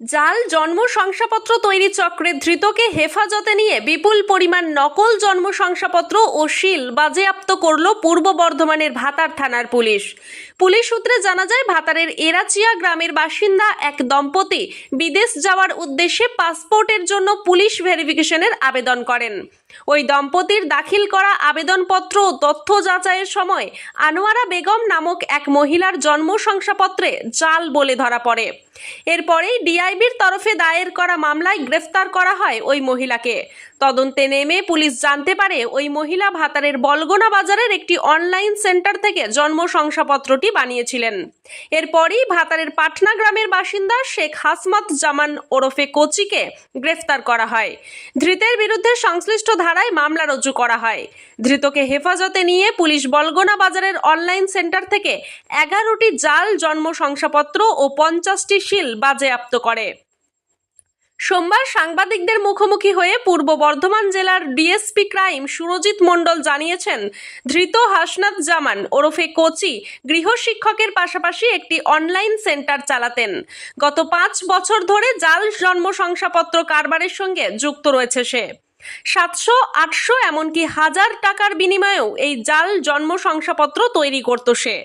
জাল জন্ম শংসাপত্র তৈরি চক্রে ধৃতকে হেফাজতে নিয়ে বিপুল পরিমাণ নকল জন্ম শংসাপত্র ও শিল বাজেয়াপ্ত করল পূর্ব বর্ধমানের ভাতার থানার পুলিশ। পুলিশ সূত্রে জানা যায়, ভাতারের এরাচিয়া গ্রামের বাসিন্দা এক দম্পতি বিদেশ যাওয়ার উদ্দেশ্যে পাসপোর্টের জন্য পুলিশ ভেরিফিকেশনের আবেদন করেন। ওই দম্পতির দাখিল করা আবেদনপত্র ও তথ্য যাচাইয়ের সময় আনোয়ারা বেগম নামক এক মহিলার জন্ম শংসাপত্রে জাল বলে ধরা পড়ে। এরপরেই ডিআইবির তরফে দায়ের করা মামলায় গ্রেফতার করা হয় ওই মহিলাকে। তদন্তে নেমে পুলিশ জানতে পারে ওই মহিলা ভাতারের বলগোনা বাজারের একটি অনলাইন সেন্টার থেকে জন্ম শংসাপত্রটি বানিয়েছিলেন। এরপরই ভাতারের পাটনা গ্রামের বাসিন্দা শেখ হাসমাত জামান ওরফে কোচিকে গ্রেফতার করা হয়। ধৃতের বিরুদ্ধে সংশ্লিষ্ট ধারায় মামলা রুজু করা হয়। ধৃতকে হেফাজতে নিয়ে পুলিশ বলগোনা বাজারের অনলাইন সেন্টার থেকে এগারোটি জাল জন্ম শংসাপত্র ও পঞ্চাশটি শিল বাজেয়াপ্ত করে। সোমবার সাংবাদিকদের মুখোমুখি হয়ে পূর্ব বর্ধমান জেলার ডিএসপি ক্রাইম সুরজিৎ মণ্ডল জানিয়েছেন, ধৃত হাসনাত জামান ওরফে কোচি গৃহশিক্ষকের পাশাপাশি একটি অনলাইন সেন্টার চালাতেন। গত পাঁচ বছর ধরে জাল জন্ম শংসাপত্র কারবারের সঙ্গে যুক্ত রয়েছে সে। সাতশো, আটশো, এমনকি হাজার টাকার বিনিময়েও এই জাল জন্ম শংসাপত্র তৈরি করত সে।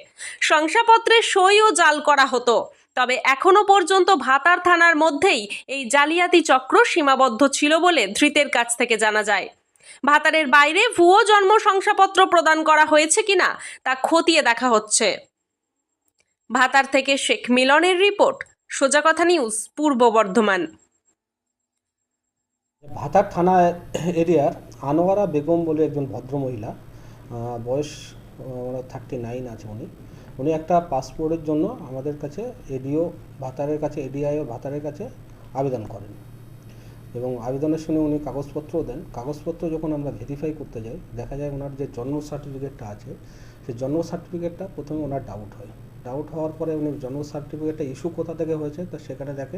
শংসাপত্রে সইও জাল করা হতো। তবে এখনও পর্যন্ত ভাতার থানার মধ্যেই এই জালিয়াতি চক্র সীমাবদ্ধ ছিল বলে ধৃতের কাছ থেকে জানা যায়। ভাতারের বাইরে ভুয়ো জন্ম শংসাপত্র প্রদান করা হয়েছে কিনা তা খতিয়ে দেখা হচ্ছে। ভাতার থেকে শেখ মিলনের রিপোর্ট সোজা কথা নিউজ পূর্ব বর্ধমান। ভাতার থানা এরিয়ার আনোয়ারা বেগম বলে একজন ভদ্রমহিলা আহ, বয়স থার্টি নাইন আছে উনি। উনি একটা পাসপোর্টের জন্য আমাদের কাছে এডিও ভাতারের কাছে এডিআইও ভাতারের কাছে আবেদন করেন। এবং আবেদনের শুনে উনি কাগজপত্রও দেন। কাগজপত্র যখন আমরা ভেরিফাই করতে যাই, দেখা যায় ওনার যে জন্ম সার্টিফিকেটটা আছে, সেই জন্ম সার্টিফিকেটটা প্রথমে ওনার ডাউট হয়। ডাউট হওয়ার পরে উনি জন্ম সার্টিফিকেটটা ইস্যু কোথা থেকে হয়েছে, তো সেখানে দেখে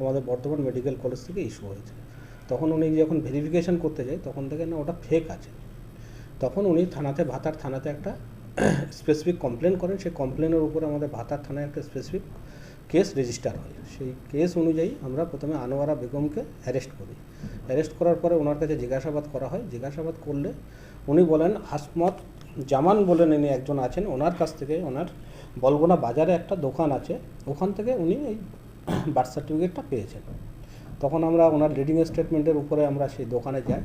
আমাদের বর্ধমান মেডিকেল কলেজ থেকে ইস্যু হয়েছে। তখন উনি যখন ভেরিফিকেশন করতে যায় তখন দেখেন না ওটা ফেক আছে। তখন উনি থানাতে ভাতার থানাতে একটা স্পেসিফিক কমপ্লেন করেন, সেই কমপ্লেনের উপর আমাদের ভাতার থানায় একটা স্পেসিফিক কেস রেজিস্টার হয়। সেই কেস অনুযায়ী আমরা প্রথমে আনোয়ারা বেগমকে অ্যারেস্ট করি। অ্যারেস্ট করার পরে ওনার কাছে জিজ্ঞাসাবাদ করা হয়। জিজ্ঞাসাবাদ করলে উনি বলেন, হাসমত জামান বলেন ইনি একজন আছেন। ওনার কাছ থেকে, ওনার বলগোনা বাজারে একটা দোকান আছে। ওখান থেকে উনি এই বার্থ সার্টিফিকেটটা পেয়েছেন। তখন আমরা ওনার লিডিং স্টেটমেন্টের উপরে আমরা সেই দোকানে যাই।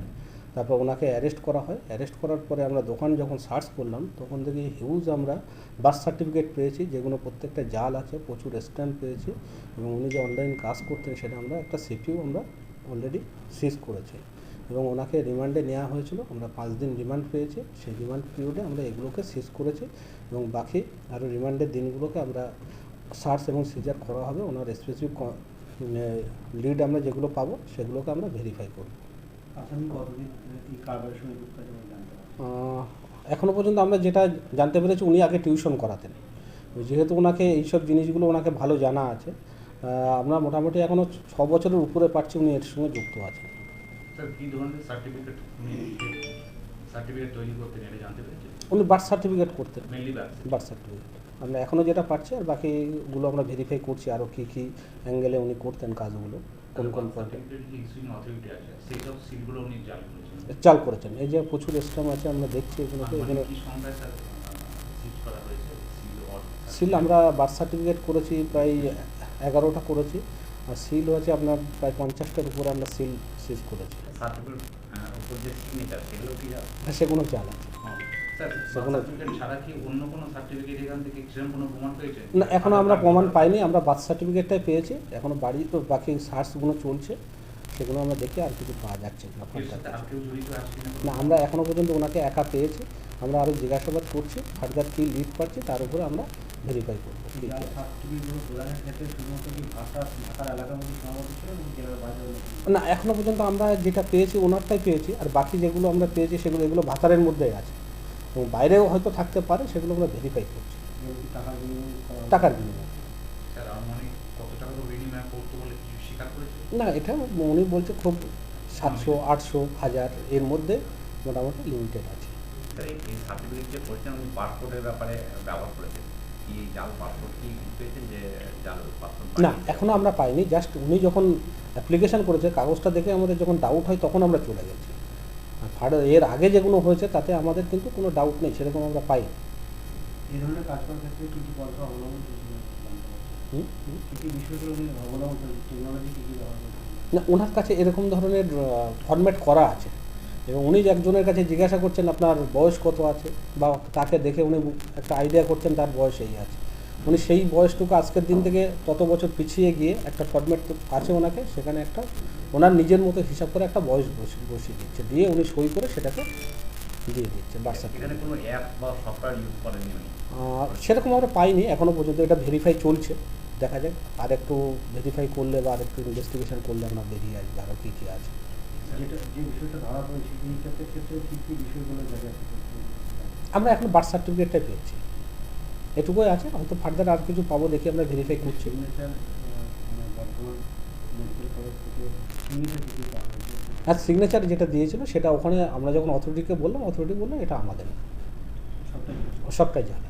তারপর ওনাকে অ্যারেস্ট করা হয়। অ্যারেস্ট করার পরে আমরা দোকান যখন সার্চ করলাম, তখন থেকে হিউজ আমরা বার্থ সার্টিফিকেট পেয়েছি, যেগুলো প্রত্যেকটা জাল আছে, প্রচুর স্ট্যাম্প পেয়েছি এবং উনি যে অনলাইন কাজ করতেন সেটা আমরা একটা সিপিও আমরা অলরেডি সিজ করেছি। এবং ওনাকে রিমান্ডে নেওয়া হয়েছিল, আমরা পাঁচ দিন রিমান্ড পেয়েছি। সেই রিমান্ড পিরিয়ডে আমরা এগুলোকে সিজ করেছি এবং বাকি আরও রিমান্ডের দিনগুলোকে আমরা সার্চ এবং সিজার করা হবে। ওনার স্পেসিফিক লিড আমরা যেগুলো পাবো, সেগুলোকে আমরা ভেরিফাই করব। এখনও পর্যন্ত আমরা যেটা জানতে পেরেছি উনি আগে টিউশন করাতেন। যেহেতু ওনাকে এইসব জিনিসগুলো ওনাকে ভালো জানা আছে আমরা মোটামুটি এখনও ছ বছরের উপরে পাচ্ছি উনি এর সঙ্গে যুক্ত আছেন। স্যার কি ধরনের সার্টিফিকেট সার্টিফিকেট তৈরি করতে এটা জানতে পেরেছেন? উনি বার্থ সার্টিফিকেট করতেন। বার্থ সার্টিফিকেট আমরা এখনও যেটা পাচ্ছি আর বাকিগুলো আমরা ভেরিফাই করছি আরও কী কী অ্যাঙ্গেলে উনি করতেন কাজগুলো। কোন কোন পয়েন্টে চাল করেছেন। এই যে প্রচুর স্ট্যাম্প আছে আমরা দেখছি এগুলোকে এখানে হয়েছে সিল আমরা বার্থ সার্টিফিকেট করেছি প্রায় এগারোটা করেছি। আর সিল হচ্ছে আপনার প্রায় পঞ্চাশটার উপরে আমরা সিল সিজ করেছি। সার্টিফিকেট উপর যে সিগনেচার সেগুলো সেগুলো চাল আছে। এখান না এখনও আমরা প্রমাণ পাইনি আমরা বার্থ সার্টিফিকেটটাই পেয়েছি এখনও বাড়ি তো বাকি সার্চগুলো চলছে সেগুলো আমরা দেখে আর কিছু পাওয়া যাচ্ছে না না আমরা এখনও পর্যন্ত ওনাকে একা পেয়েছি আমরা আরও জিজ্ঞাসাবাদ করছি ফার্দার কী লিড পাচ্ছি তার উপরে আমরা ভেরিফাই করব। না এখনও পর্যন্ত আমরা যেটা পেয়েছি ওনারটাই পেয়েছি আর বাকি যেগুলো আমরা পেয়েছি সেগুলো এগুলো ভাতারের মধ্যেই আছে। এবং বাইরেও হয়তো থাকতে পারে সেগুলো আমরা ভেরিফাই করছি। টাকার বিনিময়ে করেছে? না এটা উনি বলছে খুব সাতশো আটশো হাজার এর মধ্যে মোটামুটি লিমিটেড আছে। স্যার এই সার্টিফিকেট যে করেছেন উনি পাসপোর্টের ব্যাপারে ব্যবহার করেছেন। কি জাল পাসপোর্ট যে জাল না এখনও আমরা পাইনি জাস্ট উনি যখন অ্যাপ্লিকেশন করেছে কাগজটা দেখে আমাদের যখন ডাউট হয় তখন আমরা চলে গেছি। আর এর আগে যেগুলো হয়েছে তাতে আমাদের কিন্তু কোনো ডাউট নেই সেরকম আমরা পাই। এই ধরনের কাজ করার ক্ষেত্রে কী কী পন্থা অবলম্বন না ওনার কাছে এরকম ধরনের ফরম্যাট করা আছে। এবং উনি যে একজনের কাছে জিজ্ঞাসা করছেন আপনার বয়স কত আছে? বা তাকে দেখে উনি একটা আইডিয়া করছেন তার বয়স এই আছে। উনি সেই বয়সটুকু আজকের দিন থেকে তত বছর পিছিয়ে গিয়ে একটা ফরম্যাট আছে ওনাকে সেখানে একটা ওনার নিজের মতো হিসাব করে একটা বয়স বসিয়ে বসিয়ে দিচ্ছে দিয়ে উনি সই করে সেটাকে দিয়ে দিচ্ছে বার্থ সার্টিফিকেট সেরকম আমরা পাইনি এখনও পর্যন্ত এটা ভেরিফাই চলছে দেখা যাক আর একটু ভেরিফাই করলে বা আর একটু ইনভেস্টিগেশন করলে আমরা বেরিয়ে আসবে আরও কী কী আছে। আমরা এখন বার্থ সার্টিফিকেটটাই পেয়েছি। এটুকুই আছে হয়তো ফার্দার আর কিছু পাবো দেখি আমরা ভেরিফাই করছি। থেকে সিগনেচার যেটা দিয়েছিল, সেটা ওখানে আমরা যখন অথরিটিকে বললাম অথরিটি বললাম এটা আমাদের না। সবটাই জানে